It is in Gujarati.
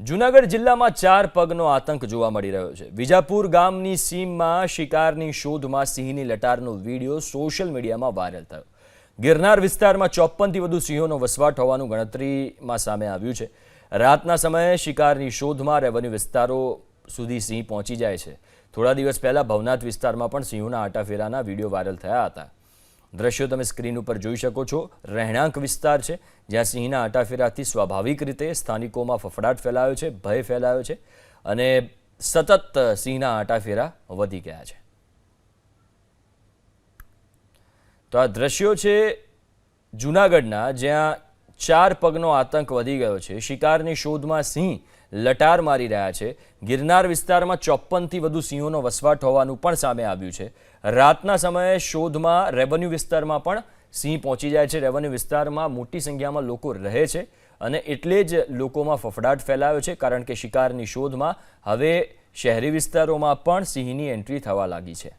જૂનાગઢ જિલ્લામાં ચાર પગનો આતંક જોવા મળી રહ્યો છે. વિજાપુર ગામની સીમમાં શિકારની શોધમાં સિંહની લટારનો વીડિયો સોશિયલ મીડિયામાં વાયરલ થયો. ગિરનાર વિસ્તારમાં ચોપ્પનથી વધુ સિંહોનો વસવાટ હોવાનું ગણતરીમાં સામે આવ્યું છે. રાતના સમયે શિકારની શોધમાં રેવન્યુ વિસ્તારો સુધી સિંહ પહોંચી જાય છે. થોડા દિવસ પહેલાં ભવનાથ વિસ્તારમાં પણ સિંહોના આટાફેરાના વીડિયો વાયરલ થયા હતા. દ્રશ્યો તમે સ્ક્રીન ઉપર જોઈ શકો છો. રહેણાંક વિસ્તાર છે, જ્યાં સિંહના આટાફેરાથી સ્વાભાવિક રીતે સ્થાનિકોમાં ફફડાટ ફેલાયો છે, ભય ફેલાયો છે અને સતત સિંહના આટાફેરા વધી ગયા છે. તો આ દ્રશ્યો છે જૂનાગઢના, જ્યાં ચાર પગનો આતંક વધી ગયો છે. શિકારની શોધમાં સિંહ લટાર મારી રહ્યા છે. ગિરનાર વિસ્તારમાં ચોપ્પનથી વધુ સિંહોનો વસવાટ હોવાનું પણ સામે આવ્યું છે. રાતના સમયે શોધમાં રેવન્યુ વિસ્તારમાં પણ સિંહ પહોંચી જાય છે. રેવન્યુ વિસ્તારમાં મોટી સંખ્યામાં લોકો રહે છે અને એટલે જ લોકોમાં ફફડાટ ફેલાયો છે કારણ કે શિકારની શોધમાં હવે શહેરી વિસ્તારોમાં પણ સિંહની એન્ટ્રી થવા લાગી છે.